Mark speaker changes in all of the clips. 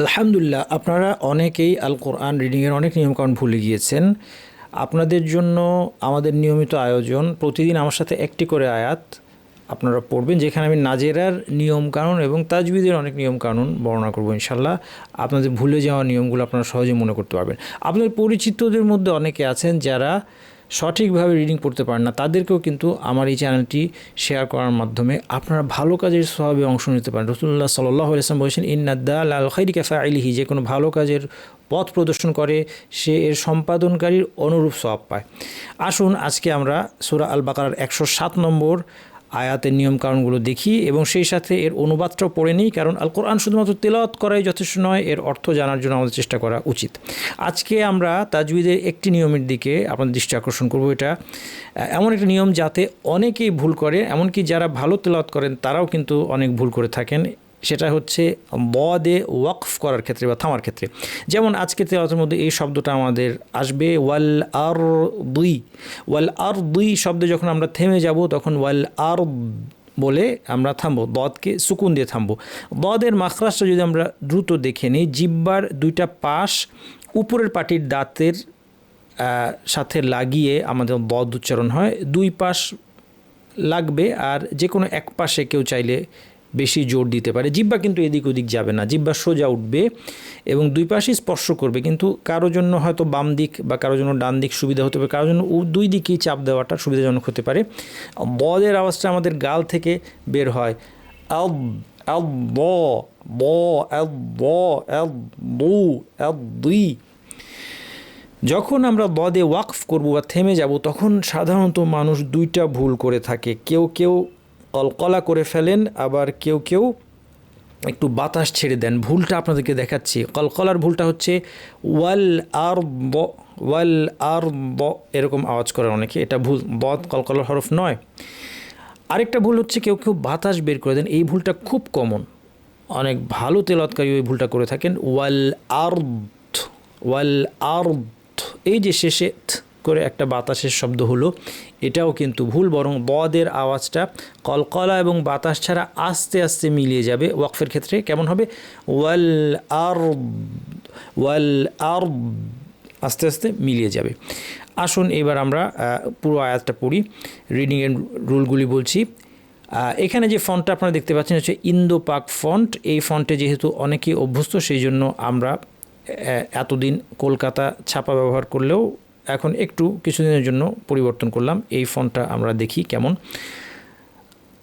Speaker 1: আলহামদুলিল্লাহ, আপনারা অনেকেই আল কোরআন রিডিংয়ের অনেক নিয়মকানুন ভুলে গিয়েছেন। আপনাদের জন্য আমাদের নিয়মিত আয়োজন, প্রতিদিন আমার সাথে একটি করে আয়াত আপনারা পড়বেন, যেখানে আমি নাজেরার নিয়মকানুন এবং তাজবিদের অনেক নিয়মকানুন বর্ণনা করব ইনশাল্লাহ আপনাদের ভুলে যাওয়া নিয়মগুলো আপনারা সহজে মনে করতে পারবেন। আপনাদের পরিচিতদের মধ্যে অনেকে আছেন যারা সঠিকভাবে রিডিং পড়তে পারেন না, তাদেরকেও কিন্তু আমার এই চ্যানেলটি শেয়ার করার মাধ্যমে আপনারা ভালো কাজের স্বভাবে অংশ নিতে পারেন। রসুল্লাহ সাল্লাহ আলাইসলাম বলেছেন ইন্নাদ্দা আল খাইরি ক্যাফা আইলিহি যে কোনো ভালো কাজের পথ প্রদর্শন করে, সে এর সম্পাদনকারীর অনুরূপ স্বভাব পায়। আসুন আজকে আমরা সুরা আল বাকার একশো সাত নম্বর আয়াতের নিয়মকানুনগুলো দেখি এবং সেই সাথে এর অনুবাদটাও পড়ে নিই, কারণ আল কোরআন শুধুমাত্র তেলাওয়াত করাই যথেষ্ট নয়, এর অর্থ জানার জন্য আমাদের চেষ্টা করা উচিত। আজকে আমরা তাজবিদের একটি নিয়মের দিকে আপনাদের দৃষ্টি আকর্ষণ করব। এটা এমন একটা নিয়ম যাতে অনেকেই ভুল করে, এমনকি যারা ভালো তেলাওয়াত করেন তারাও কিন্তু অনেক ভুল করে থাকেন। সেটা হচ্ছে বদে ওয়াকফ করার ক্ষেত্রে বা থামার ক্ষেত্রে। যেমন আজকে তেলাওয়াতের মধ্যে এই শব্দটা আমাদের আসবে ওয়াল আর দুই। ওয়াল আর দুই শব্দে যখন আমরা থেমে যাব, তখন ওয়াল আর বলে আমরা থামবো, দদকে সুকুন দিয়ে থামবো। দদের মাখরাসটা যদি আমরা দ্রুত দেখে নিই, জিব্বার দুইটা পাশ উপরের পাটির দাঁতের সাথে লাগিয়ে আমাদের দদ উচ্চারণ হয়। দুই পাশ লাগবে আর যে কোনো এক পাশে কেউ চাইলে বেশি জোর দিতে পারে। জিব্বা কিন্তু এদিক ওদিক যাবে না। জিব্বা সোজা উঠবে এবং দুই পাশেই স্পর্শ করবে। কিন্তু কারও জন্য হয়তো বাম দিক বা কারোর জন্য ডান দিক সুবিধা হতে পারে। কারোর জন্য দুই দিকেই চাপ দেওয়াটা সুবিধাজনক হতে পারে। বদের আওয়াজটা আমাদের গাল থেকে বের হয়। ব ব যখন আমরা বদে ওয়াকফ করব বা থেমে যাব, তখন সাধারণত মানুষ দুইটা ভুল করে থাকে। কেউ কেউ কলকলা করে ফেলেন, আবার কেউ কেউ একটু বাতাস ছেড়ে দেন। ভুলটা আপনাদেরকে দেখাচ্ছি। কলকলার ভুলটা হচ্ছে ওয়াল আর ব, ওয়াল আর ব এরকম আওয়াজ করে অনেকে। এটা ভুল, বদ কলকলার হরফ নয়। আরেকটা ভুল হচ্ছে কেউ কেউ বাতাস বের করে দেন। এই ভুলটা খুব কমন। অনেক ভালো তেলতকারী ওই ভুলটা করে থাকেন। ওয়াল আর ওয়াল আর এই যে শেষে করে একটা বাতাসের শব্দ হলো। এটাও কিন্তু ভুল, বরং বদের আওয়াজটা কলকলা এবং বাতাস ছাড়া আস্তে আস্তে মিলিয়ে যাবে। ওয়াকফের ক্ষেত্রে কেমন হবে? ওয়াল আর ওয়াল আর আস্তে আস্তে মিলিয়ে যাবে। আসুন এবার আমরা পুরো আয়াতটা পড়ি। রিডিংয়ের রুলগুলি বলছি। এখানে যে ফন্টটা আপনারা দেখতে পাচ্ছেন হচ্ছে ইন্দো পাক ফন্ট। এই ফন্টে যেহেতু অনেকেই অভ্যস্ত, সেই জন্য আমরা এতদিন কলকাতা ছাপা ব্যবহার করলেও এখন একটু কিছুদিনের জন্য পরিবর্তন করলাম। এই ফোনটা আমরা দেখি কেমন।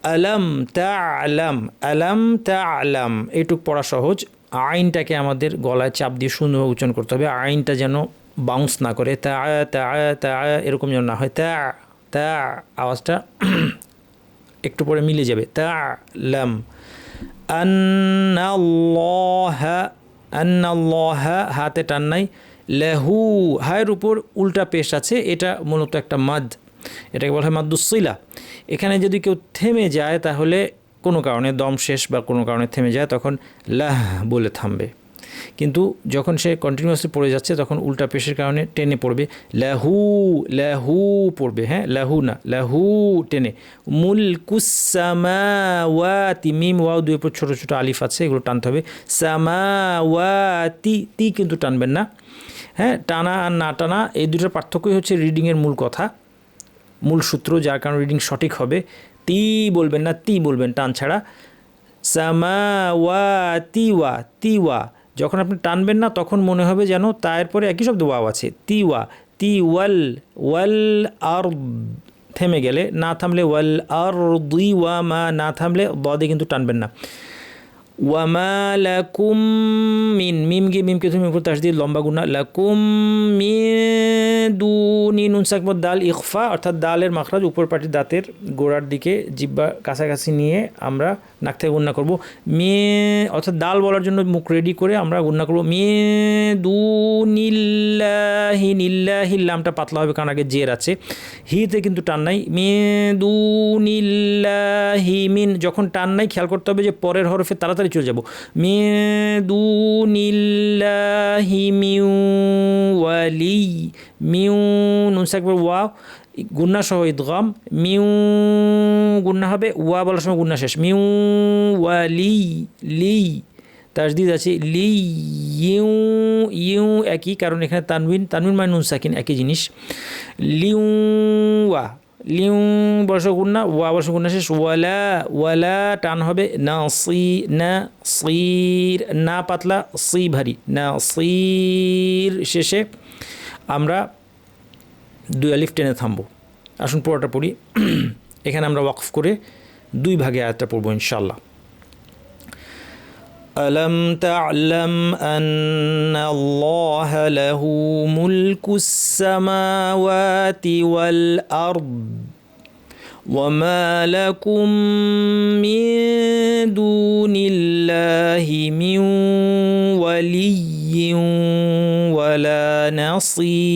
Speaker 1: আলাম তা আলাম আলাম তা আলাম এইটুক পড়া সহজ। আইনটাকে আমাদের গলায় চাপ দিয়ে সুন্দরভাবে উচ্চারণ করতে হবে। আইনটা যেন বাউন্স না করে। তা তা তা, এরকম যেন না হয়। তা তা, আওয়াজটা একটু পরে মিলে যাবে। তা, লাম। আন্নাল্লাহ আন্নাল্লাহ, হাতে টান নাই। লেহু, হায়ের উপর উল্টা পেশ আছে, এটা মূলত একটা মাদ। এটাকে বলা হয় মাদ্দুসিলা এখানে যদি কেউ থেমে যায়, তাহলে কোনো কারণে দম শেষ বা কোনো কারণে থেমে যায়, তখন লাহ বলে থামবে। কিন্তু যখন সে কন্টিনিউয়াসলি পড়ে যাচ্ছে, তখন উল্টা পেশের কারণে টেনে পড়বে। লাহু লাহু পড়বে হ্যাঁ? লাহু না, লাহু টেনে। মুল কুসামাওয়াতি মিম, ওয়াও দুই উপর ছোটো ছোটো আলিফ আছে, এগুলো টানতে হবে। সামাওয়াতি তি কিন্তু টানবেন না। হ্যাঁ টানা আর না টানা এই দুটোর পার্থক্যই হচ্ছে রিডিংয়ের মূল কথা। মূল সূত্র যার কারণে রিডিং সঠিক হবে। তি বলবেন না তি বলবেন, টান ছাড়া। সামা ওয়া, তি ওয়া। তি ওয়া যখন আপনি টানবেন না, তখন মনে হবে যেন তার পরে একই শব্দ ওয়াও আছে। তি ওয়া, তি ওয়াল ওয়াল আর থেমে গেলে না থামলে ওয়াল আর দুই ওয়া মা না থামলে বদে কিন্তু টানবেন না। ওয়ামা লাকুম মিন মিম গিয়ে মিমকে তুমি উপর দিয়ে লম্বা গুণা। লাকুম মি দুনি নুন সাকমত দাল ইকফা অর্থাৎ দালের মাখরাজ উপর পাটির দাঁতের গোড়ার দিকে জিব্বা কাছাকাছি নিয়ে আমরা নাক থেকে গুন্না করব। মেয়ে অর্থাৎ দাল বলার জন্য মুখ রেডি করে আমরা গুন্না করব। মেয়ে দু নিল্লাহি নিল্লাহি লামটা পাতলা হবে, কারণ আগে জের আছে। হিতে কিন্তু টান নাই। মেয়ে দু নিল্লাহি মিন যখন টান নাই, খেয়াল করতে হবে যে পরের হরফে তাড়াতাড়ি চলে যাব। মেয়ে দু নিল্লাহি মিউ ওয়ালি মিউ নুনসাকবার ওয়া গুন্না সহ ইদগম মিউ গুন্না হবে, ওয়া বলার সময় গুন্না শেষ। মিউ ওয়ালি লি তাজদিদ আছে লি ইউ ইউ একই, কারণ এখানে তানবিন তানবিন মানে নুন সাকিন, একই জিনিস। লিউ, ওয়া লিউ বর্ষগুণা ওয়া বর্ষগুণা শেষ, ওয়ালা ওয়ালা, টান হবে না সি না সির না পাতলা সি ভারী না সির শেষে আমরা দুই আলিফ টেনে থামবো। আসুন পুরোটা পড়ি। এখানে আমরা ওয়াকফ করে দুই ভাগে আয়াতটা পড়ব ইনশাল্লাহ ألم تعلم أن الله له ملك السماوات والأرض وما لكم من دون الله من ولي ولا نصير